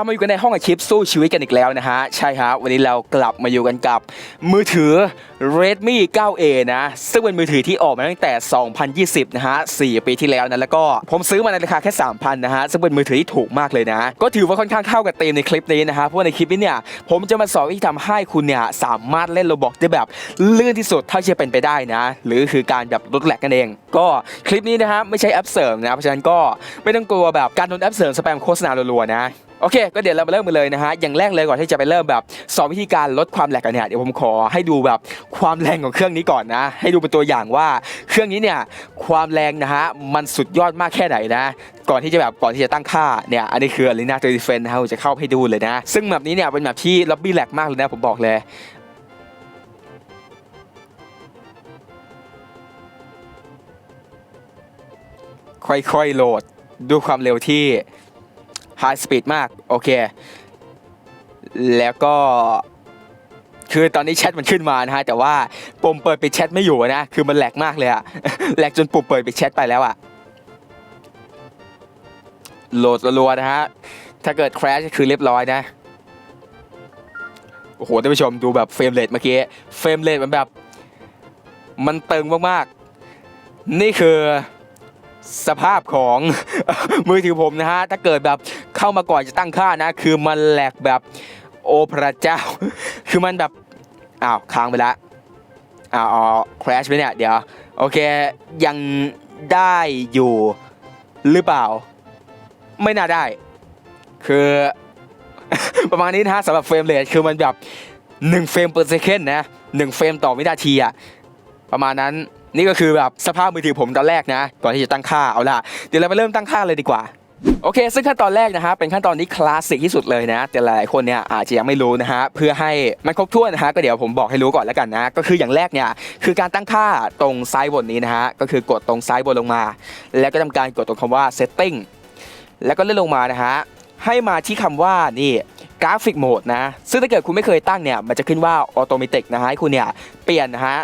ลับมาอยู่กันในห้องอาชีพสู้ชีวิตกันอีกแล้วนะฮะ ใช่ครับ วันนี้เรากลับมาอยู่กันกับมือถือ Redmi 9A นะ ซึ่งเป็นมือถือที่ออกมาตั้งแต่ 2020 นะฮะ 4 ปีที่แล้วนะ แล้วก็ผมซื้อมาในราคาแค่ 3,000 นะฮะ ซึ่งเป็นมือถือที่ถูกมากเลยนะ ก็ถือว่าค่อนข้างเข้ากับธีมในคลิปนี้นะฮะ เพราะในคลิปนี้เนี่ย ผมจะมาสอนวิธีทำให้คุณเนี่ยสามารถเล่นโรบอกได้แบบลื่นที่สุดเท่าที่จะเป็นไปได้นะ หรือคือการแบบลดแหลกกันเอง ก็คลิปนี้นะฮะไม่ใช่แอปเสริมนะ เพราะฉะนั้นก็ไม่ต้องกลัวแบบการโดนแอปเสริมสแปมโฆษณารัวๆนะ โอเค ก็เดี๋ยวเรามาเริ่มกันเลยนะฮะ อย่างแรกเลยก่อนที่จะไปเริ่มแบบสอนวิธีการลดความแหลกกันเนี่ย เดี๋ยวผมขอให้ดูแบบความแรงของเครื่องนี้ก่อนนะ ให้ดูเป็นตัวอย่างว่าเครื่องนี้เนี่ยความแรงนะฮะ มันสุดยอดมากแค่ไหนนะ ก่อนที่จะแบบก่อนที่จะตั้งค่าเนี่ย อันนี้คือ Arena 30 Defense นะฮะจะเข้าให้ดูเลยนะ ซึ่งแบบนี้เนี่ยเป็นแบบที่ล็อบบี้แหลกมากเลยนะผมบอกเลยค่อยๆโหลดดูความเร็วที่ High Speed มาก โอเค แล้วก็ คือตอนนี้แชทมันขึ้นมานะฮะ แต่ว่าปุ่มเปิดปิดแชทไม่อยู่นะ คือมันแหลกมากเลยอะแหลกจนปุ่มเปิดปิดแชทไปแล้วอะโหลดรัวๆนะฮะ ถ้าเกิด crash ก็คือเรียบร้อยนะ โอ้โหท่านผู้ชมดูแบบเฟรมเรทเมื่อกี้ เฟรมเรทมันแบบ มันตึงมากๆ นี่คือสภาพของมือถือผมนะฮะ ถ้าเกิดแบบ เข้ามาก่อนจะตั้งค่านะ คือมันแหลกแบบโอพระเจ้า คือมันแบบอ้าวค้างไปละอ้าวอ๋อ crash ไปเนี่ยเดี๋ยวโอเคยังได้อยู่หรือเปล่า ไม่น่าได้ คือประมาณนี้นะสำหรับเฟรมเรทคือมันแบบ1เฟรม per second นะ1เฟรมต่อวินาทีอะประมาณนั้นนี่ก็คือแบบสภาพมือถือผมตอนแรกนะ ก่อนที่จะตั้งค่าเอาล่ะ เดี๋ยวเราไปเริ่มตั้งค่าเลยดีกว่า โอเค ซึ่งขั้นตอนแรกนะฮะ เป็นขั้นตอนที่คลาสสิกที่สุดเลยนะ แต่หลายคนเนี่ยอาจจะยังไม่รู้นะฮะ เพื่อให้มันครบถ้วนนะฮะ ก็เดี๋ยวผมบอกให้รู้ก่อนแล้วกันนะ ก็คืออย่างแรกเนี่ย คือการตั้งค่าตรงซ้ายบนนี้นะฮะ ก็คือกดตรงซ้ายบนลงมา แล้วก็ทำการกดตรงคำว่า setting แล้วก็เลื่อนลงมานะฮะ ให้มาที่คำว่านี่กราฟิกโหมดนะ ซึ่งถ้าเกิดคุณไม่เคยตั้งเนี่ย มันจะขึ้นว่าออโตเมติกนะฮะให้คุณเนี่ยเปลี่ยนนะฮะ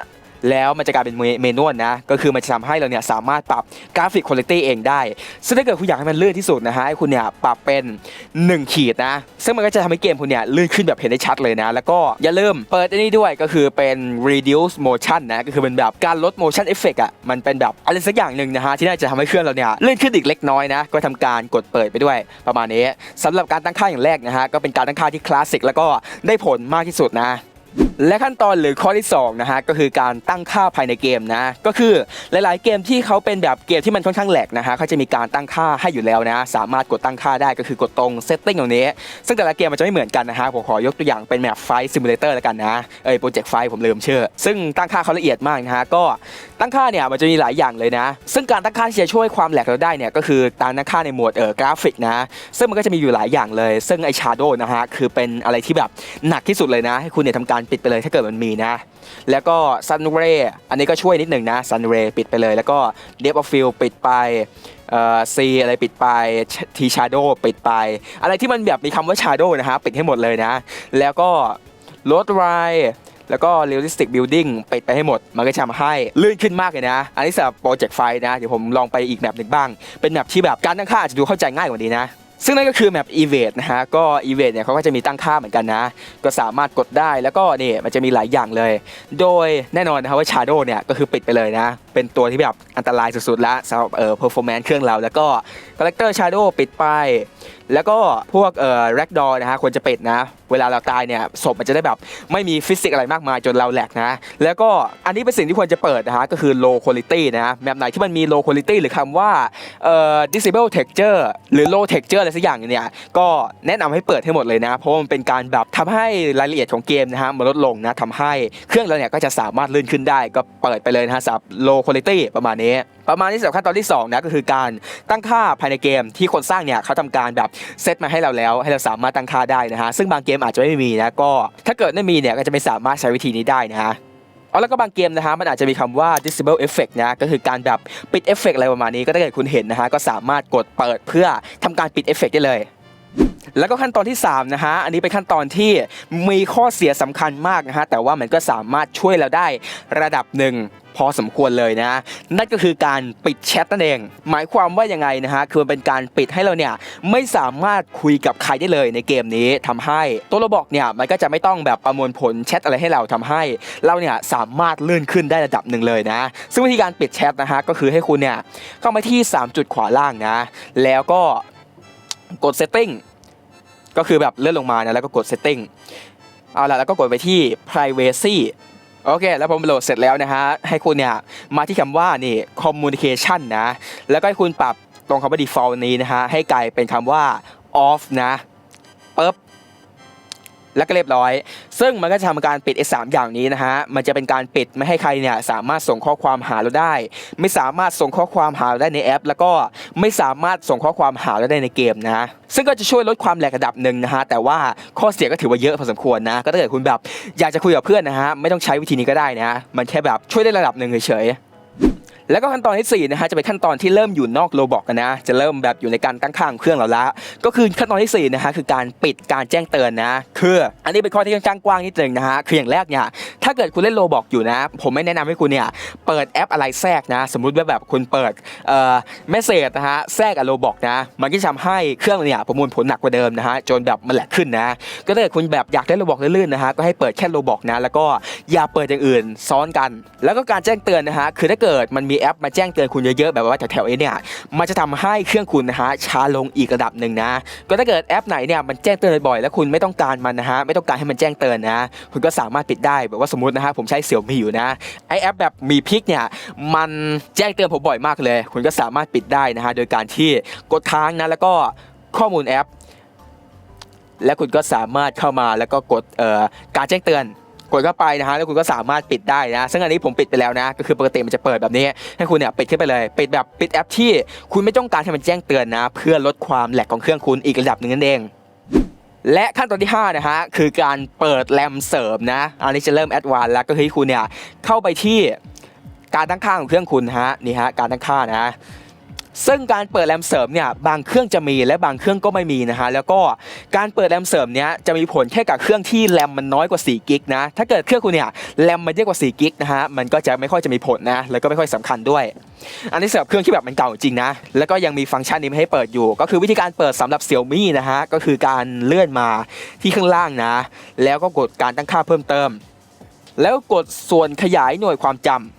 แล้วมันจะกลายเป็นเมนูนะ ก็คือมันจะทำให้เราเนี่ยสามารถปรับกราฟิกคุณภาพเองได้ ซึ่งถ้าเกิดคุณอยากให้มันลื่นที่สุดนะฮะให้คุณเนี่ยปรับเป็น 1 ขีดนะ ซึ่งมันก็จะทำให้เกมคุณเนี่ยลื่นขึ้นแบบเห็นได้ชัดเลยนะ แล้วก็อย่าลืมเปิดอันนี้ด้วยก็คือเป็น reduce motion นะ ก็คือเป็นแบบการลด motion effect อะ มันเป็นแบบอะไรสักอย่างหนึ่งนะฮะที่น่าจะทำให้เครื่องเราเนี่ยลื่นขึ้นอีกเล็กน้อยนะ ก็ทำการกดเปิดไปด้วยประมาณนี้สำหรับการตั้งค่าอย่างแรกนะฮะก็เป็นการตั้งค่าที่คลาสสิกแล้วก็ได้ผลมากที่สุดนะ และขั้นตอนหรือข้อที่2นะฮะก็คือการตั้งค่าภายในเกมนะก็คือหลายๆ เกมที่เขาเป็นแบบเกมที่มันค่อนข้างแหลกนะฮะเขาจะมีการตั้งค่าให้อยู่แล้วนะสามารถกดตั้งค่าได้ก็คือกดตรง setting ตรงนี้ ซึ่งแต่ละเกมมันจะไม่เหมือนกันนะฮะผมขอยกตัวอย่างเป็นแบบไฟซิมูเลเตอร์แล้วกันนะเอ้ยโปรเจกต์ไฟผมลืมเชื่อ ซึ่งตั้งค่าเขาละเอียดมากนะฮะก็ตั้งค่าเนี่ยมันจะมีหลายอย่างเลยนะ ซึ่งการตั้งค่าที่จะช่วยความแหลกเราได้เนี่ยก็คือการตั้งค่าในหมวดเออกราฟิกนะซึ่งมันก็จะมีอยู่หลายอย่างเลย ซึ่งไอชาร์โดนะฮะคือเป็นอะไรที่แบบหนักที่สุดเลยนะให้คุณเนี่ยทำการปิดไปเลยถ้าเกิดมันมีนะ แล้วก็ซันเรย์อันนี้ก็ช่วยนิดหนึ่งนะซันเรย์ปิดไปเลย แล้วก็เดฟออฟฟิลปิดไปเอ่อซีอะไรปิดไปทีชาร์โดปิดไป อะไรที่มันแบบมีคำว่าชาร์โดนะฮะปิดให้หมดเลยนะ แล้วก็ลดไรแล้วก็ realistic building ปิดไปให้หมด มันก็จะทำให้ลื่นขึ้นมากเลยนะ อันนี้สำหรับโปรเจกต์ไฟนะ เดี๋ยวผมลองไปอีกแบบหนึ่งบ้าง เป็นแบบที่แบบการตั้งค่าอาจจะดูเข้าใจง่ายกว่านี้นะ ซึ่งนั่นก็คือแมปอีเวนต์นะฮะ ก็อีเวนต์เนี่ยเขาก็จะมีตั้งค่าเหมือนกันนะ ก็สามารถกดได้แล้วก็นี่มันจะมีหลายอย่างเลย โดยแน่นอนนะครับว่าชาโด้เนี่ยก็คือปิดไปเลยนะ เป็นตัวที่แบบอันตรายสุดๆแล้วสำหรับเอ่อ performance เครื่องเรา แล้วก็ character shadow ปิดไป แล้วก็พวกเอ่อ ragdoll นะฮะควรจะปิดนะ เวลาเราตายเนี่ยศพมันจะได้แบบไม่มีฟิสิกส์อะไรมากมายจนเราแหลกนะ แล้วก็อันนี้เป็นสิ่งที่ควรจะเปิดนะฮะก็คือ low quality นะแมปไหนที่มันมี low quality หรือคำว่าเอ่อ disable texture หรือ low texture อะไรสักอย่างเนี่ยก็แนะนำให้เปิดให้หมดเลยนะ เพราะว่ามันเป็นการแบบทำให้รายละเอียดของเกมนะฮะมันลดลงนะทำให้เครื่องเราเนี่ยก็จะสามารถลื่นขึ้นได้ก็เปิดไปเลยนะฮะสำหรับ low quality ประมาณนี้ ประมาณนี้สำหรับขั้นตอนที่ 2 นะ ก็คือการตั้งค่าภายในเกมที่คนสร้างเนี่ยเขาทำการแบบเซตมาให้เราแล้ว ให้เราสามารถตั้งค่าได้นะฮะ ซึ่งบางเกมอาจจะไม่มีนะ ก็ถ้าเกิดไม่มีเนี่ยก็จะไม่สามารถใช้วิธีนี้ได้นะฮะเอาแล้วก็บางเกมนะฮะมันอาจจะมีคำว่า disable effect นะก็คือการแบบปิดเอฟเฟกอะไรประมาณนี้ก็ถ้าเกิดคุณเห็นนะฮะก็สามารถกดเปิดเพื่อทำการปิดเอฟเฟกได้เลย แล้วก็ขั้นตอนที่3นะฮะ อันนี้เป็นขั้นตอนที่มีข้อเสียสำคัญมากนะฮะ แต่ว่ามันก็สามารถช่วยเราได้ระดับหนึ่งพอสมควรเลยนะ นั่นก็คือการปิดแชทนั่นเอง หมายความว่ายังไงนะฮะ คือมันเป็นการปิดให้เราเนี่ยไม่สามารถคุยกับใครได้เลยในเกมนี้ทำให้ตัวเราบอกเนี่ยมันก็จะไม่ต้องแบบประมวลผลแชทอะไรให้เราทำให้ เราเนี่ยสามารถเลื่อนขึ้นได้ระดับหนึ่งเลยนะ ซึ่งวิธีการปิดแชทนะฮะก็คือให้คุณเนี่ยเข้ามาที่ 3 จุดขวาล่างนะ แล้วก็ กด setting ก็คือแบบเลื่อนลงมานะแล้วก็กด setting เอาละแล้วก็กดไปที่ privacy โอเค แล้วผมโหลดเสร็จแล้วนะฮะ ให้คุณเนี่ย มาที่คำว่านี่ communication นะ แล้วก็ให้คุณปรับตรงคำว่า default นี้นะฮะ ให้กลายเป็นคำว่า off นะปึ๊บ แล้วก็เรียบร้อย ซึ่งมันก็จะทำการปิดไอ้สามอย่างนี้นะฮะมันจะเป็นการปิดไม่ให้ใครเนี่ยสามารถส่งข้อความหาเราได้ ไม่สามารถส่งข้อความหาเราได้ในแอป แล้วก็ไม่สามารถส่งข้อความหาเราได้ในเกมนะซึ่งก็จะช่วยลดความแหลกระดับหนึ่งนะฮะแต่ว่าข้อเสียก็ถือว่าเยอะพอสมควรนะก็ถ้าเกิดคุณแบบอยากจะคุยกับเพื่อนนะฮะไม่ต้องใช้วิธีนี้ก็ได้นะมันแค่แบบช่วยได้ระดับหนึ่งเฉยๆ แล้วก็ขั้นตอนที่4นะฮะจะเป็นขั้นตอนที่เริ่มอยู่นอกโลบอกนะ จะเริ่มแบบอยู่ในการตั้งค่าของเครื่องเราละก็คือขั้นตอนที่4นะฮะคือการปิดการแจ้งเตือนนะ คืออันนี้เป็นข้อที่ค่อนข้างกว้างนิดนึงนะฮะคืออย่างแรกเนี่ยถ้าเกิดคุณเล่นโลบอกอยู่นะ ผมไม่แนะนำให้คุณเนี่ยเปิดแอปอะไรแทรกนะ สมมุติว่าแบบคุณเปิดเอ่อเมสเซจนะฮะแทรกกับโลบอกนะ มันก็จะทำให้เครื่องเนี่ยประมวลผลหนักกว่าเดิมนะฮะจนแบบมันแหลกขึ้นนะ ก็ถ้าเกิดคุณแบบอยากเล่นโลบอกลื่นๆนะฮะก็ให้เปิดแค่โลบอกนะ แล้วก็อย่าเปิดอย่างอื่นซ้อนกัน แล้วก็การแจ้งเตือนนะฮะคือถ้าเกิดมันมีแอปมาแจ้งเตือนคุณเยอะๆ แบบว่าแถวๆนี้เนี่ย มันจะทำให้เครื่องคุณนะฮะช้าลงอีกระดับหนึ่งนะ ก็ถ้าเกิดแอปไหนเนี่ยมันแจ้งเตือนบ่อยๆ แล้วคุณไม่ต้องการมันนะฮะ ไม่ต้องการให้มันแจ้งเตือนนะ คุณก็สามารถปิดได้ แบบว่าสมมตินะฮะผมใช้เสี่ยวมีอยู่นะ ไอแอปแบบมีพิกเนี่ย มันแจ้งเตือนผมบ่อยมากเลย คุณก็สามารถปิดได้นะฮะ โดยการที่กดค้างนะ แล้วก็ข้อมูลแอป แล้วคุณก็สามารถเข้ามาแล้วก็กดการแจ้งเตือน กดเข้าไปนะฮะแล้วคุณก็สามารถปิดได้นะ ซึ่งอันนี้ผมปิดไปแล้วนะ ก็คือปกติมันจะเปิดแบบนี้ ให้คุณเนี่ยปิดขึ้นไปเลย ปิดแบบปิดแอปที่คุณไม่ต้องการให้มันแจ้งเตือนนะ เพื่อลดความแหลกของเครื่องคุณอีกระดับหนึ่งนั่นเองและขั้นตอนที่ 5 นะฮะ คือการเปิดแรมเสริมนะ อันนี้จะเริ่มแอดวานแล้วก็คือคุณเนี่ย เข้าไปที่การตั้งค่าของเครื่องคุณฮะ นี่ฮะ การตั้งค่านะ ซึ่งการเปิดแรมเสริมเนี่ยบางเครื่องจะมีและบางเครื่องก็ไม่มีนะฮะแล้วก็การเปิดแรมเสริมเนี้ยจะมีผลแค่กับเครื่องที่แรมมันน้อยกว่า4กิกนะถ้าเกิดเครื่องคุณเนี่ยแรมมันเยอะกว่า4กิกนะฮะมันก็จะไม่ค่อยจะมีผลนะแล้วก็ไม่ค่อยสำคัญด้วย อันนี้สำหรับเครื่องที่แบบมันเก่าจริงนะแล้วก็ยังมีฟังก์ชันนี้ไม่ให้เปิดอยู่ ก็คือวิธีการเปิดสำหรับ Xiaomi นะฮะก็คือการเลื่อนมาที่ข้างล่างนะ แล้วก็กดการตั้งค่าเพิ่มเติม แล้วกดส่วนขยายหน่วยความจำ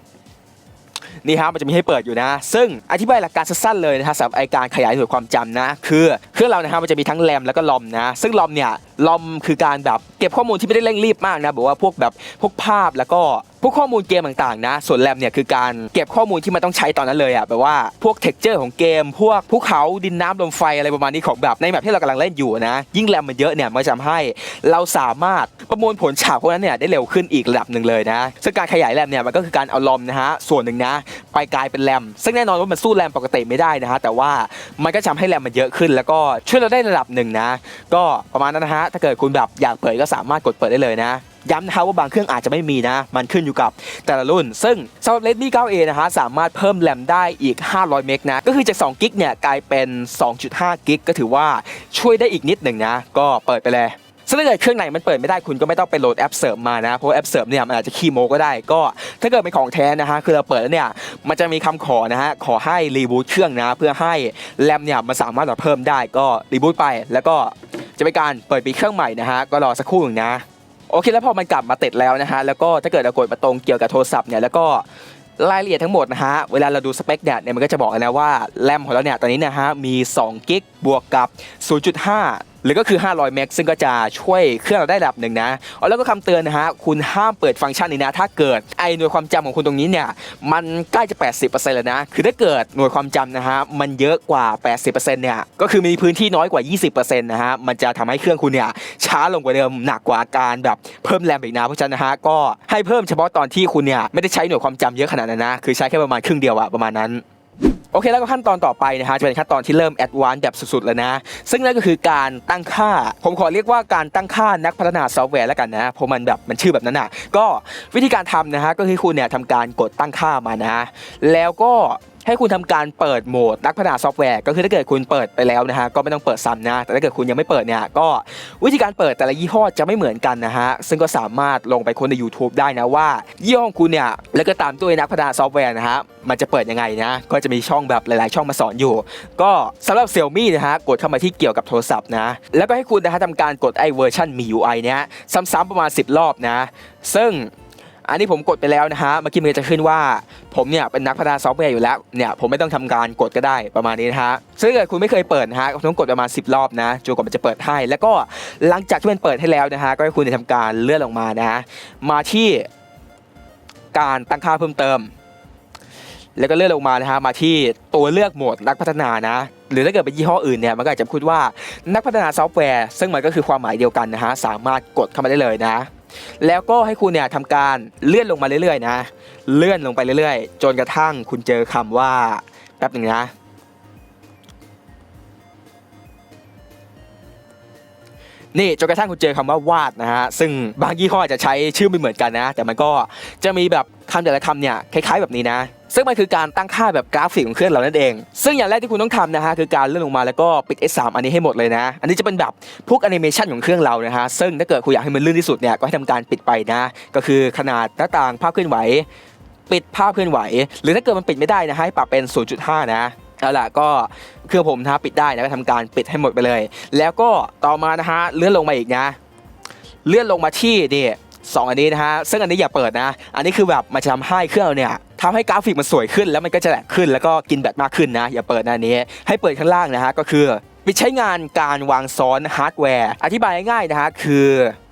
นี่ฮะมันจะมีให้เปิดอยู่นะ ซึ่งอธิบายหลักการสั้นๆเลยนะฮะสำหรับไอการขยายหน่วยความจำนะ คือเครื่องเรานะฮะมันจะมีทั้งแรมแล้วก็ลอมนะ ซึ่งลอมเนี่ยลอมคือการแบบเก็บข้อมูลที่ไม่ได้เร่งรีบมากนะบอกว่าพวกแบบพวกภาพแล้วก็พวกข้อมูลเกมต่างๆนะ ส่วนแรมเนี่ยคือการเก็บข้อมูลที่มันต้องใช้ตอนนั้นเลยอะแบบว่าพวกเท็กเจอร์ของเกม พวกภูเขาดินน้ำลมไฟอะไรประมาณนี้ของแบบในแบบที่เรากำลังเล่นอยู่นะ ยิ่งแรมมันเยอะเนี่ยมันจะทำให้เราสามารถประมวลผลฉากพวกนั้นเนี่ยได้เร็วขึ้นอีกระดับหนึ่งเลยนะซึ่งการขยายแรมเนี่ยมันก็คือการเอาลอมนะฮะส่วนหนึ่งนะ ไปกลายเป็นแรมซึ่งแน่นอนว่ามันสู้แรมปกติไม่ได้นะฮะแต่ว่ามันก็ทำให้แรมมันเยอะขึ้น แล้วก็ช่วยเราได้ระดับหนึ่งนะ ก็ประมาณนั้นนะฮะถ้าเกิดคุณแบบอยากเปิดก็สามารถกดเปิดได้เลยนะ ย้ำนะครับว่าบางเครื่องอาจจะไม่มีนะ มันขึ้นอยู่กับแต่ละรุ่น ซึ่งสำหรับ Redmi 9A นะฮะสามารถเพิ่มแรมได้อีก 500 เมกนะ ก็คือจาก2กิกเนี่ยกลายเป็น 2.5 กิกก็ถือว่าช่วยได้อีกนิดหนึ่งนะ ก็เปิดไปเลยซึ่งถ้าเกิดเครื่องไหนมันเปิดไม่ได้คุณก็ไม่ต้องไปโหลดแอปเสริมมานะ เพราะแอปเสริมเนี่ยมันอาจจะขี้โมก็ได้ ก็ถ้าเกิดเป็นของแท้นะฮะคือเราเปิดแล้วเนี่ยมันจะมีคำขอนะฮะขอให้รีบูตเครื่องนะเพื่อให้แรมเนี่ยมันสามารถเพิ่มได้ก็รีบูตไป แล้วก็จะเป็นการเปิดปีเครื่องใหม่นะฮะก็รอสักครู่หนึ่งนะ โอเคแล้วพอมันกลับมาติดแล้วนะฮะแล้วก็ถ้าเกิดเรากดมาตรงเกี่ยวกับโทรศัพท์เนี่ยแล้วก็รายละเอียดทั้งหมดนะฮะเวลาเราดูสเปคเนี่ยเนี่ยมันก็จะบอกเลยนะว่าแรมของเราเนี่ยตอนนี้นะฮะมี2กิกบวกกับ 0.5 หรือก็คือ 500 เมกซึ่งก็จะช่วยเครื่องเราได้ระดับหนึ่งนะแล้วก็คำเตือนนะฮะคุณห้ามเปิดฟังก์ชันนี้นะ ถ้าเกิดไอหน่วยความจำของคุณตรงนี้เนี่ยมันใกล้จะ 80%แล้วนะคือถ้าเกิดหน่วยความจำนะฮะมันเยอะกว่า 80%เนี่ยก็คือมีพื้นที่น้อยกว่า 20%นะฮะมันจะทำให้เครื่องคุณเนี่ยช้าลงกว่าเดิมหนักกว่าการแบบเพิ่มแรมอีกนะเพราะฉะนั้นนะฮะก็ให้เพิ่มเฉพาะตอนที่คุณเนี่ยไม่ได้ใช้หน่วยความจำเยอะขนาดนั้นนะคือใช้แค่ประมาณครึ่งเดียวอะประมาณนั้น โอเคแล้วก็ขั้นตอนต่อไปนะฮะจะเป็นขั้นตอนที่เริ่มแอดวานซ์แบบสุดๆแล้วนะ ซึ่งนั่นก็คือการตั้งค่า ผมขอเรียกว่าการตั้งค่านักพัฒนาซอฟต์แวร์แล้วกันนะเพราะมันแบบมันชื่อแบบนั้นอะก็วิธีการทำนะฮะก็คือคุณเนี่ยทำการกดตั้งค่ามานะ แล้วก็ ให้คุณทำการเปิดโหมดนักพัฒนาซอฟต์แวร์ก็คือถ้าเกิดคุณเปิดไปแล้วนะฮะก็ไม่ต้องเปิดซ้ำนะแต่ถ้าเกิดคุณยังไม่เปิดเนี่ยก็วิธีการเปิดแต่ละยี่ห้อจะไม่เหมือนกันนะฮะซึ่งก็สามารถลงไปค้นใน YouTube ได้นะว่ายี่ห้อของคุณเนี่ยแล้วก็ตามด้วยนักพัฒนาซอฟต์แวร์นะฮะมันจะเปิดยังไงนะก็จะมีช่องแบบหลาย ๆ ช่องมาสอนอยู่ ก็สำหรับ Xiaomi นะฮะกดเข้ามาที่เกี่ยวกับโทรศัพท์นะ แล้วก็ให้คุณนะฮะทำการกดไอเวอร์ชัน MIUI เนี้ยซ้ำๆประมาณ 10 รอบนะ ซึ่ง อันนี้ผมกดไปแล้วนะฮะเมื่อกี้มันจะขึ้นว่า ผมเนี่ยเป็นนักพัฒนาซอฟต์แวร์อยู่แล้วเนี่ยผมไม่ต้องทำการกดก็ได้ประมาณนี้นะฮะซึ่งถ้าเกิดคุณไม่เคยเปิดนะฮะก็ต้องกดประมาณ 10 รอบนะจนกว่ามันจะเปิดให้ แล้วก็หลังจากที่มันเปิดให้แล้วนะฮะก็ให้คุณเนี่ยทำการเลื่อนลงมานะมาที่การตั้งค่าเพิ่มเติม แล้วก็เลื่อนลงมานะฮะมาที่ตัวเลือกโหมดนักพัฒนานะหรือถ้าเกิดเป็นยี่ห้ออื่นเนี่ยมันก็อาจจะพูดว่านักพัฒนาซอฟต์แวร์ ซึ่งมันก็คือความหมายเดียวกันนะฮะสามารถกดเข้ามาได้เลยนะ แล้วก็ให้คุณเนี่ยทำการเลื่อนลงมาเรื่อยๆนะ เลื่อนลงไปเรื่อยๆ จนกระทั่งคุณเจอคำว่าแป๊บหนึ่งนะ นี่จนกระทั่งคุณเจอคำว่าวาดนะฮะซึ่งบางยี่ห้ออาจจะใช้ชื่อไม่เหมือนกันนะ แต่มันก็จะมีแบบคำแต่ละคำเนี่ยคล้ายๆแบบนี้นะซึ่งมันคือการตั้งค่าแบบกราฟิกของเครื่องเรานั่นเอง ซึ่งอย่างแรกที่คุณต้องทำนะฮะคือการเลื่อนลงมาแล้วก็ปิด S3 อันนี้ให้หมดเลยนะ อันนี้จะเป็นแบบพวกแอนิเมชันของเครื่องเรานะฮะ ซึ่งถ้าเกิดคุณอยากให้มันลื่นที่สุดเนี่ยก็ให้ทำการปิดไปนะ ก็คือขนาดหน้าต่างภาพเคลื่อนไหว ปิดภาพเคลื่อนไหว หรือถ้าเกิดมันปิดไม่ได้นะฮะให้ปรับเป็น 0.5 นะ เอาล่ะก็เครื่องผมนะฮะปิดได้นะก็ทำการปิดให้หมดไปเลย แล้วก็ต่อมานะฮะเลื่อนลงมาอีกนะ เลื่อนลงมาที่นี่สองอันนี้นะฮะซึ่งอันนี้อย่าเปิดนะ อันนี้คือแบบมันจะทำให้เครื่องเราเนี่ยทำให้กราฟิกมันสวยขึ้นแล้วมันก็จะแหลกขึ้น แล้วก็กินแบตมากขึ้นนะ อย่าเปิดนะอันนี้ ให้เปิดข้างล่างนะฮะก็คือปิดใช้งานการวางซ้อนฮาร์ดแวร์ อธิบายง่ายๆนะฮะคือ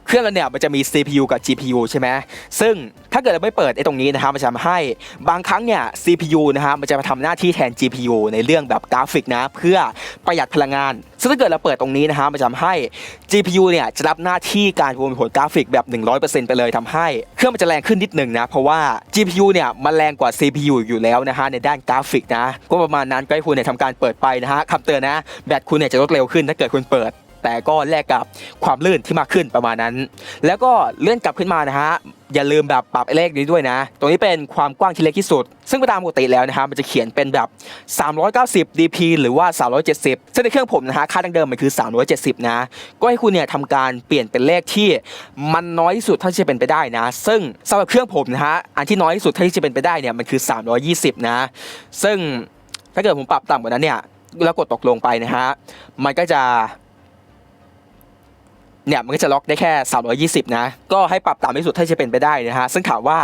เครื่องเราเนี่ยมันจะมี CPU กับ GPU ใช่ไหมซึ่งถ้าเกิดเราไม่เปิดไอ้ตรงนี้นะฮะมันจะทำให้บางครั้งเนี่ย CPU นะฮะมันจะมาทำหน้าที่แทน GPU ในเรื่องแบบกราฟิกนะเพื่อประหยัดพลังงาน ซึ่งถ้าเกิดเราเปิดตรงนี้นะฮะมันจะทำให้ GPU เนี่ยจะรับหน้าที่การประมวลผลกราฟิกแบบ 100%ไปเลยทำให้ เครื่องมันจะแรงขึ้นนิดหนึ่งนะเพราะว่า GPU เนี่ยมันแรงกว่า CPU อยู่แล้วนะฮะในด้านกราฟิกนะก็ประมาณนั้นก็ให้คุณเนี่ยทำการเปิดไปนะฮะคำเตือนนะแบตคุณเนี่ยจะลดเร็วขึ้นถ้าเกิดคุณเปิด แต่ก็แลกกับความลื่นที่มากขึ้นประมาณนั้น แล้วก็เลื่อนกลับขึ้นมานะฮะอย่าลืมแบบปรับเลขนี้ด้วยนะ ตรงนี้เป็นความกว้างที่เล็กที่สุด ซึ่งตามปกติแล้วนะฮะมันจะเขียนเป็นแบบ 390 dp หรือว่า 370 ซึ่งในเครื่องผมนะฮะค่าดั้งเดิมมันคือ 370 นะ ก็ให้คุณเนี่ยทำการเปลี่ยนเป็นเลขที่มันน้อยที่สุดเท่าที่จะเป็นไปได้นะ ซึ่งสำหรับเครื่องผมนะฮะอันที่น้อยที่สุดเท่าที่จะเป็นไปได้เนี่ยมันคือ 320 นะ ซึ่งถ้าเกิดผมปรับต่ำกว่านั้นเนี่ยแล้วกดตกลงไปนะฮะมันก็จะ เนี่ยมันก็จะล็อกได้แค่ 320 นะ ก็ให้ปรับต่ำที่สุดเท่าที่จะเป็นไปได้นะฮะซึ่งถามว่า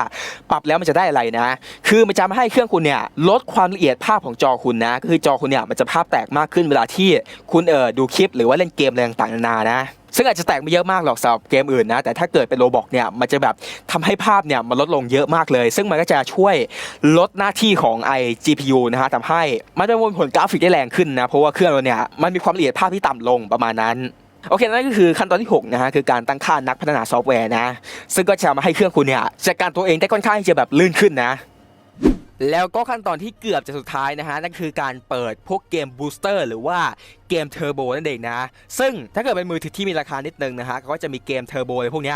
ปรับแล้วมันจะได้อะไรนะ คือมันจะทำให้เครื่องคุณเนี่ยลดความละเอียดภาพของจอคุณนะ ก็คือจอคุณเนี่ยมันจะภาพแตกมากขึ้นเวลาที่คุณเออดูคลิป หรือว่าเล่นเกมอะไรต่างๆนานานะซึ่งอาจจะแตกไม่เยอะมากหรอกสำหรับเกมอื่นนะ แต่ถ้าเกิดเป็นโรบอกเนี่ยมันจะแบบทำให้ภาพเนี่ยมันลดลงเยอะมากเลย ซึ่งมันก็จะช่วยลดหน้าที่ของไอ GPU นะฮะทำให้มันจะมวลผลกราฟิกได้แรงขึ้นนะ เพราะว่าเครื่องเราเนี่ยมันมีความละเอียดภาพที่ต่ำลงประมาณนั้น โอเคนั่นก็คือขั้นตอนที่6นะฮะคือการตั้งค่านักพัฒนาซอฟต์แวร์นะ ซึ่งก็จะมาให้เครื่องคุณเนี่ยจัดการตัวเองได้ค่อนข้างจะแบบลื่นขึ้นนะ แล้วก็ขั้นตอนที่เกือบจะสุดท้ายนะฮะนั่นคือการเปิดพวกเกมบูสเตอร์หรือว่าเกมเทอร์โบนั่นเองนะ ซึ่งถ้าเกิดเป็นมือถือที่มีราคานิดนึงนะฮะก็จะมีเกมเทอร์โบอะไรพวกนี้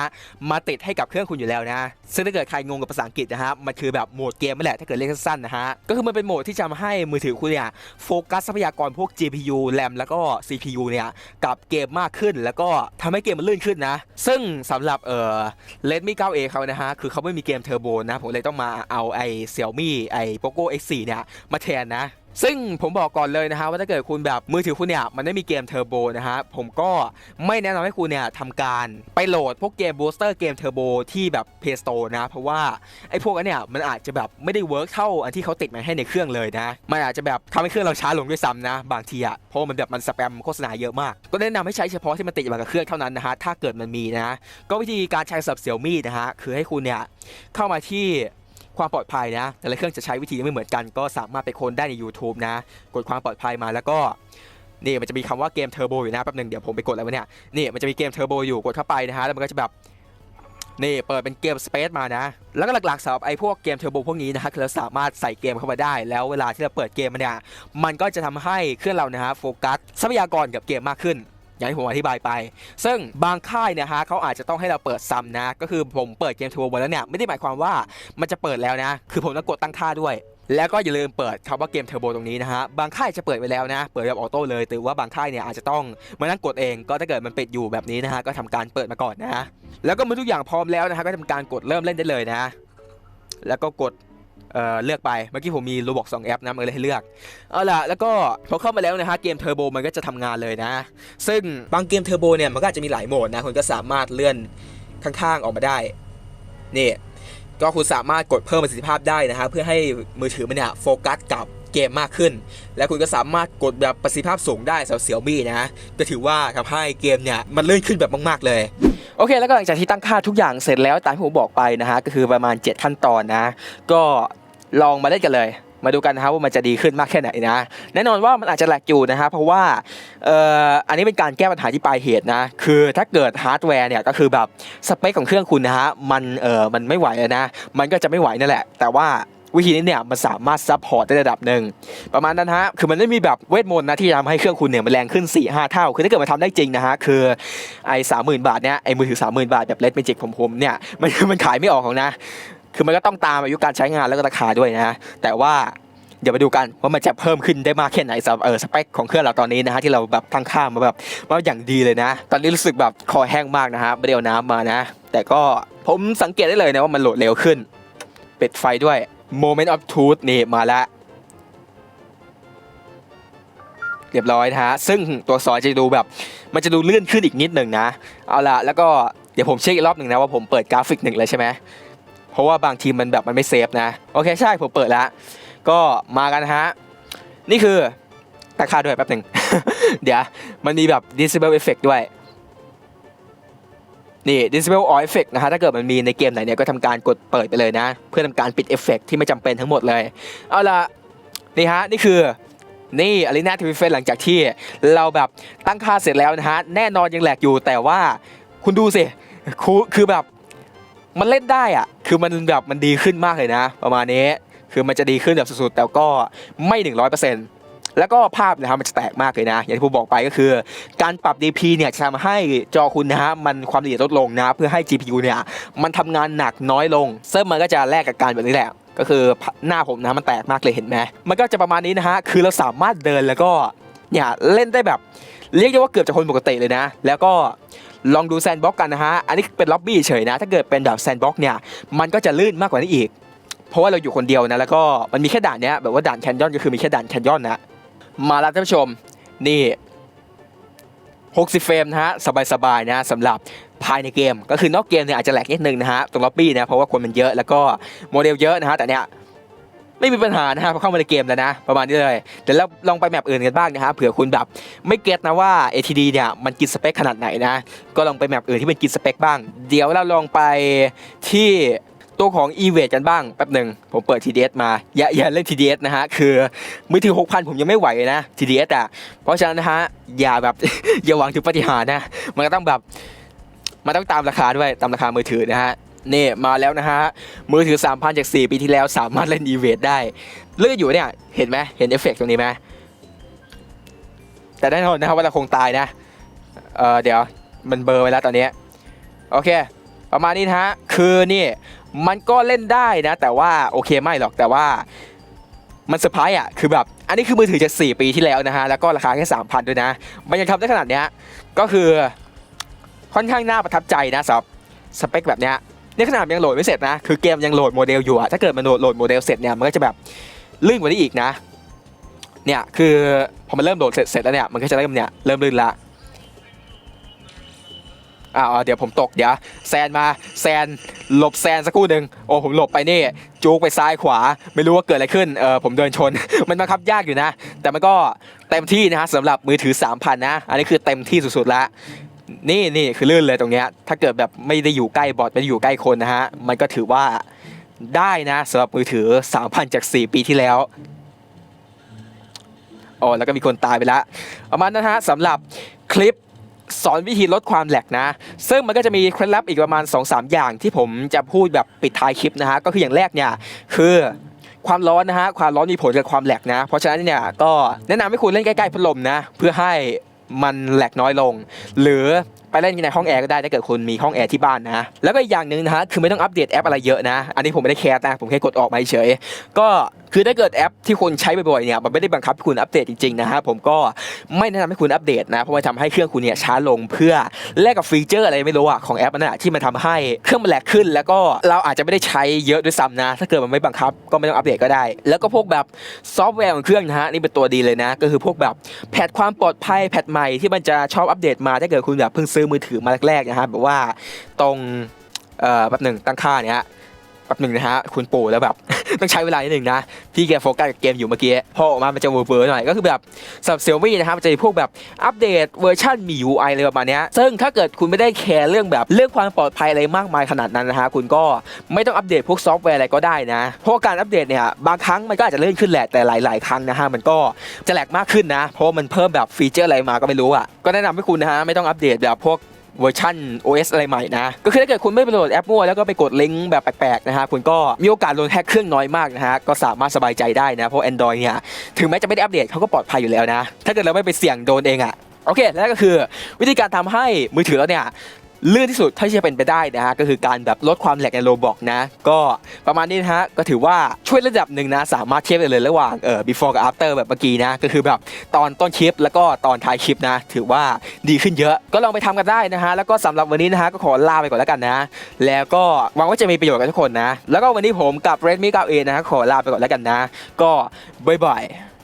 มาติดให้กับเครื่องคุณอยู่แล้วนะ ซึ่งถ้าเกิดใครงงกับภาษาอังกฤษนะฮะมันคือแบบโหมดเกมนั่นแหละถ้าเกิดเรียกสั้นๆนะฮะก็คือมันเป็นโหมดที่จะทำให้มือถือคุณเนี่ยโฟกัสทรัพยากรพวก GPU RAM แล้วก็ CPU เนี่ยกับเกมมากขึ้น แล้วก็ทำให้เกมมันลื่นขึ้นนะ ซึ่งสำหรับเอ่อ Redmi 9A เขานะฮะคือเขาไม่มีเกมเทอร์โบนะผมเลยต้องมาเอาไอ้ Xiaomi ไอ้ Poco X4 เนี่ยมาแทนนะ ซึ่งผมบอกก่อนเลยนะฮะว่าถ้าเกิดคุณแบบมือถือคุณเนี่ยมันไม่มีเกมเทอร์โบนะฮะผมก็ไม่แนะนำให้คุณเนี่ยทำการไปโหลดพวกเกมบูสเตอร์เกมเทอร์โบที่แบบ Play Store นะ เพราะว่าไอ้พวกนั้นเนี่ยมันอาจจะแบบไม่ได้เวิร์กเท่าอันที่เขาติดมาให้ในเครื่องเลยนะ มันอาจจะแบบทำให้เครื่องเราช้าลงด้วยซ้ำนะ บางทีอะเพราะมันแบบมันสแปมโฆษณาเยอะมาก ก็แนะนำให้ใช้เฉพาะที่มันติดมากับเครื่องเท่านั้นนะฮะถ้าเกิดมันมีนะ ก็วิธีการใช้สำหรับ Xiaomi นะฮะคือให้คุณเนี่ยเข้ามาที่ ความปลอดภัยนะ แต่ละเครื่องจะใช้วิธีไม่เหมือนกัน ก็สามารถไปค้นได้ใน YouTube นะ กดความปลอดภัยมาแล้วก็นี่มันจะมีคำว่าเกมเทอร์โบอยู่นะแป๊บหนึงเดี๋ยวผมไปกดอะไรวะเนี่ยนี่มันจะมีเกมเทอร์โบอยู่กดเข้าไปนะฮะแล้วมันก็จะแบบนี่เปิดเป็นเกมสเปซมานะ แล้วก็หลักๆสำหรับไอ้พวกเกมเทอร์โบพวกนี้นะฮะคือเราสามารถใส่เกมเข้ามาได้ แล้วเวลาที่เราเปิดเกมมันเนี่ยมันก็จะทำให้เครื่องเรานะฮะโฟกัสทรัพยากรกับเกมมากขึ้น อย่างที่ผมอธิบายไป ซึ่งบางค่ายเนี่ยฮะเขาอาจจะต้องให้เราเปิดซ้ำนะ ก็คือผมเปิดเกมเทอร์โบแล้วเนี่ยไม่ได้หมายความว่ามันจะเปิดแล้วนะ คือผมต้องกดตั้งค่าด้วย แล้วก็อย่าลืมเปิดคำว่าเกมเทอร์โบตรงนี้นะฮะ บางค่ายจะเปิดไว้แล้วนะ เปิดแบบออโต้เลย แต่ว่าบางค่ายเนี่ยอาจจะต้องมานั่งกดเอง ก็ถ้าเกิดมันปิดอยู่แบบนี้นะฮะ ก็ทำการเปิดมาก่อนนะฮะแล้วก็เมื่อทุกอย่างพร้อมแล้วนะฮะ ก็ทำการกดเริ่มเล่นได้เลยนะ แล้วก็กด เอ่อเลือกไป เมื่อกี้ผมมี Roblox 2แอปนะมันเลยให้เลือก เอาล่ะ แล้วก็พอเข้ามาแล้วนะฮะเกมเทอร์โบมันก็จะทำงานเลยนะ ซึ่งบางเกมเทอร์โบเนี่ยมันก็อาจจะมีหลายโหมดนะคุณก็สามารถเลื่อนข้างๆออกมาได้นี่ก็คุณสามารถกดเพิ่มประสิทธิภาพได้นะฮะเพื่อให้มือถือมันเนี่ยโฟกัสกับ เกมมากขึ้น และคุณก็สามารถกดแบบประสิทธิภาพสูงได้สำหรับเสี่ยวมี่นะฮะก็ถือว่าทำให้เกมเนี่ยมันเลื่อนขึ้นแบบมาก ๆ เลยโอเค แล้วก็หลังจากที่ตั้งค่าทุกอย่างเสร็จแล้วตามที่ผมบอกไปนะฮะก็คือประมาณ 7 ขั้นตอนนะ ก็ลองมาเล่นกันเลยมาดูกันนะฮะว่ามันจะดีขึ้นมากแค่ไหนนะ แน่นอนว่ามันอาจจะแหลกอยู่นะฮะเพราะว่าเอ่ออันนี้เป็นการแก้ปัญหาที่ปลายเหตุนะ คือถ้าเกิดฮาร์ดแวร์เนี่ยก็คือแบบสเปคของเครื่องคุณนะฮะมันเออมันไม่ไหวนะ มันก็จะไม่ไหวนั่นแหละ แต่ว่า วิธีนี้เนี่ยมันสามารถซัพพอร์ตได้ระดับหนึ่งประมาณนั้นฮะคือมันไม่มีแบบเวทมนต์นะที่ทำให้เครื่องคุณเนี่ยมันแรงขึ้น4 5เท่า คือถ้าเกิดมันทำได้จริงนะฮะคือไอ้สามหมื่นบาทเนี่ยไอ้มือถือสามหมื่นบาทแบบเลดเมจิกผมผมเนี่ยมันมันขายไม่ออกของนะ คือมันก็ต้องตามอายุการใช้งานแล้วก็ราคาด้วยนะแต่ว่าเดี๋ยวมาดูกันว่ามันจะเพิ่มขึ้นได้มากแค่ไหนสำหรับเออสเปคของเครื่องเราตอนนี้นะฮะที่เราแบบตั้งค่ามาแบบมาอย่างดีเลยนะ ตอนนี้รู้สึกแบบคอแห้งมากนะฮะไม่ได้เอาน้ำมานะ แต่ก็ผมสังเกตได้เลยนะว่ามันโหลดเร็วขึ้นปิดไฟด้วย Moment of Truth นี่มาแล้ว เรียบร้อยนะฮะ ซึ่งตัวซอยจะดูแบบ มันจะดูเลื่อนขึ้นอีกนิดหนึ่งนะ เอาละแล้วก็เดี๋ยวผมเช็คอีกรอบหนึ่งนะว่าผมเปิดกราฟิกหนึ่งเลยใช่ไหมเพราะว่าบางทีมันแบบมันไม่เซฟนะ โอเคใช่ผมเปิดแล้วก็มากันนะฮะ นี่คือราคาด้วยแป๊บหนึ่ง เดี๋ยว มันมีแบบ disable effect ด้วย นี่ disable all effect นะฮะถ้าเกิดมันมีในเกมไหนเนี่ยก็ทำการกดเปิดไปเลยนะ เพื่อทำการปิดเอฟเฟกที่ไม่จำเป็นทั้งหมดเลย เอาละนี่ฮะนี่คือนี่อารีนาทีวีเฟนหลังจากที่เราแบบตั้งค่าเสร็จแล้วนะฮะแน่นอนยังแหลกอยู่แต่ว่าคุณดูสิคือคือแบบมันเล่นได้อะคือมันแบบมันดีขึ้นมากเลยนะ ประมาณนี้คือมันจะดีขึ้นแบบสุดๆแต่ก็ไม่ 100% แล้วก็ภาพนะครับมันจะแตกมากเลยนะ อย่างที่ผมบอกไปก็คือ การปรับ DP เนี่ยจะทำให้จอคุณนะฮะมันความละเอียดลดลงนะเพื่อให้ GPU เนี่ยมันทำงานหนักน้อยลงซึ่งมันก็จะแลกกับการแบบนี้แหละก็คือหน้าผมนะมันแตกมากเลยเห็นไหมมันก็จะประมาณนี้นะฮะคือเราสามารถเดินแล้วก็เนี่ยเล่นได้แบบเรียกได้ว่าเกือบจะคนปกติเลยนะ แล้วก็ลองดูแซนบ็อกกันนะฮะ อันนี้เป็นล็อบบี้เฉยนะ ถ้าเกิดเป็นแบบแซนบ็อกเนี่ย มันก็จะลื่นมากกว่านี้อีก เพราะว่าเราอยู่คนเดียวนะ แล้วก็มันมีแค่ด่านเนี้ย แบบว่าด่านแคนยอนก็คือมีแค่ด่านแคนยอนนะ มาแล้วท่านผู้ชมนี่ 60 เฟรมนะฮะสบายๆนะสำหรับภายในเกม ก็คือนอกเกมเนี่ยอาจจะแหลกนิดนึงนะฮะตรงล็อบบี้นะเพราะว่าคนมันเยอะแล้วก็โมเดลเยอะนะฮะแต่เนี้ยไม่มีปัญหานะฮะพอเข้ามาในเกมแล้วนะ ประมาณนี้เลยเดี๋ยวเราลองไปแมปอื่นกันบ้างนะฮะเผื่อคุณแบบไม่เก็ตนะว่า ATD เนี่ยมันกินสเปคขนาดไหนนะ ก็ลองไปแมปอื่นที่มันกินสเปคบ้าง เดี๋ยวเราลองไปที่ ตัวของ e v a t กันบ้างแป๊บหนึ่งผมเปิด TDS มา อย่าอย่าเล่น TDS นะฮะ คือมือถือ 6,000 ผมยังไม่ไหวนะ TDS อะเพราะฉะนั้นนะฮะ อย่าแบบ อย่าหวังถึงปฏิหารนะ มันก็ต้องแบบ มันต้องตามราคาด้วย ตามราคามือถือนะฮะนี่มาแล้วนะฮะ มือถือ 3,000 จาก 4 ปีที่แล้วสามารถเล่น e v a t ได้ เลื่อนอยู่เนี่ย เห็นไหมเห็นเอฟเฟกต์ตรงนี้ไหมแต่แน่นอนนะครับว่าเราคงตายนะเออเดี๋ยวมันเบอร์ไว้แล้วตอนนี้ โอเค ประมาณนี้นะฮะ คือนี่ มันก็เล่นได้นะ แต่ว่าโอเคไม่หรอกแต่ว่ามันเซอร์ไพรส์อะคือแบบอันนี้คือมือถือจาก 4 ปีที่แล้วนะฮะ แล้วก็ราคาแค่3,000 ด้วยนะ มันยังทำได้ขนาดเนี้ยก็คือค่อนข้างน่าประทับใจนะสำหรับสเปคแบบเนี้ยนี่ขนาดยังโหลดไม่เสร็จนะ คือเกมยังโหลดโมเดลอยู่อะถ้าเกิดมันโหลดโหลดโมเดลเสร็จเนี่ยมันก็จะแบบลื่นกว่านี้อีกนะเนี่ยคือพอมันเริ่มโหลดเสร็จเสร็จแล้วเนี่ยมันก็จะเริ่มเนี่ยเริ่มลื่นละ อ่าเดี๋ยวผมตกเดี๋ยวแซนมาแซนหลบแซนสักครู่หนึ่งโอ้ผมหลบไปนี่จูกไปซ้ายขวา ไม่รู้ว่าเกิดอะไรขึ้นเออผมเดินชน มันบังคับยากอยู่นะ แต่มันก็เต็มที่นะฮะสำหรับมือถือ 3,000 นะ อันนี้คือเต็มที่สุดๆละนี่นี่คือลื่นเลยตรงเนี้ยถ้าเกิดแบบไม่ได้อยู่ใกล้บอร์ดไม่ได้อยู่ใกล้คนนะฮะมันก็ถือว่าได้นะสำหรับมือถือ 3,000 จาก 4 ปีที่แล้วอ๋อแล้วก็มีคนตายไปล้วประมาณนั้นฮะสำหรับคลิป สอนวิธีลดความแหลกนะ ซึ่งมันก็จะมีเคล็ดลับอีกประมาณ 2-3 อย่างที่ผมจะพูดแบบปิดท้ายคลิปนะฮะ ก็คืออย่างแรกเนี่ย คือความร้อนนะฮะ ความร้อนมีผลกับความแหลกนะ เพราะฉะนั้นเนี่ยก็แนะนำให้คุณเล่นใกล้ๆพัดลมนะ เพื่อให้มันแหลกน้อยลง หรือไปเล่นในห้องแอร์ก็ได้ถ้าเกิดคุณมีห้องแอร์ที่บ้านนะ แล้วก็อีกอย่างหนึ่งนะฮะคือไม่ต้องอัปเดตแอปอะไรเยอะนะ อันนี้ผมไม่ได้แคร์นะผมแค่กดออกมาเฉยก็คือถ้าเกิดแอปที่คุณใช้บ่อยๆเนี่ยมันไม่ได้บังคับให้คุณอัปเดตจริงๆนะฮะผมก็ไม่แนะนำให้คุณอัปเดตนะเพราะมันทำให้เครื่องคุณเนี่ยช้าลงเพื่อแลกกับฟีเจอร์อะไรไม่รู้อะของแอปนั้นอะที่มันทำให้เครื่องมันแหลกขึ้น แล้วก็เราอาจจะไม่ได้ใช้เยอะด้วยซ้ำนะ ถ้าเกิดมันไม่บังคับก็ไม่ต้องอัปเดตก็ได้ แล้วก็พวกแบบซอฟต์แวร์ของเครื่องนะฮะนี่เป็นตัวดีเลยนะ ก็คือพวกแบบแพทความปลอดภัยแพทใหม่ที่มันจะชอบอัปเดตมาถ้าเกิดคุณแบบเพิ่งซื้อมือถือมาแรกๆนะฮะแบบว่าตรงเอ่อแป๊บหนึ่งตั้งค่าเนี่ย แป๊บหนึ่งนะฮะคุณปู่แล้วแบบ ต้องใช้เวลานิดหนึ่งนะพี่แกโฟกัสกับเกมอยู่เมื่อกี้พอออกมามันจะเวอร์เวอหน่อยก็คือแบบสำหรับเซี่ยมี่นะครับมันจะมีพวกแบบอัปเดตเวอร์ชันมี UI อะไรประมาณนี้ซึ่งถ้าเกิดคุณไม่ได้แคร์เรื่องแบบเรื่องความปลอดภัยอะไรมากมายขนาดนั้นนะฮะคุณก็ไม่ต้องอัปเดตพวกซอฟต์แวร์อะไรก็ได้นะ เพราะการอัปเดตเนี่ยบางครั้งมันก็อาจจะเลื่อนขึ้นแหละแต่หลาย ๆ ครั้งนะฮะมันก็จะแหลกมากขึ้นนะ เพราะมันเพิ่มแบบฟีเจอร์อะไรมาก็ไม่รู้อะก็แนะนำให้คุณนะฮะไม่ต้องอัปเดตแบบพวก เวอร์ชัน OS อะไรใหม่นะ ก็คือถ้าเกิดคุณไม่ไปโหลดแอปมั่วแล้วก็ไปกดลิงก์แบบแปลกๆนะฮะคุณก็มีโอกาสโดนแฮกเครื่องน้อยมากนะฮะก็สามารถสบายใจได้นะเพราะ Android เนี่ยถึงแม้จะไม่ได้อัปเดตเขาก็ปลอดภัยอยู่แล้วนะ ถ้าเกิดเราไม่ไปเสี่ยงโดนเองอะโอเคแล้วก็คือวิธีการทำให้มือถือเราเนี่ย ลื่นที่สุดเท่าที่จะเป็นไปได้นะฮะก็คือการแบบลดความแหลกในโลบอกนะ ก็ประมาณนี้นะฮะก็ถือว่าช่วยระดับหนึ่งนะ สามารถเทียบได้เลยระหว่างเอ่อ before กับ after แบบเมื่อกี้นะ ก็คือแบบตอนต้นคลิปแล้วก็ตอนท้ายคลิปนะ ถือว่าดีขึ้นเยอะ ก็ลองไปทำกันได้นะฮะแล้วก็สำหรับวันนี้นะฮะก็ขอลาไปก่อนแล้วกันนะ แล้วก็หวังว่าจะมีประโยชน์กับทุกคนนะ แล้วก็วันนี้ผมกับ Redmi 9A นะฮะขอลาไปก่อนแล้วกันนะ ก็บ๊ายบาย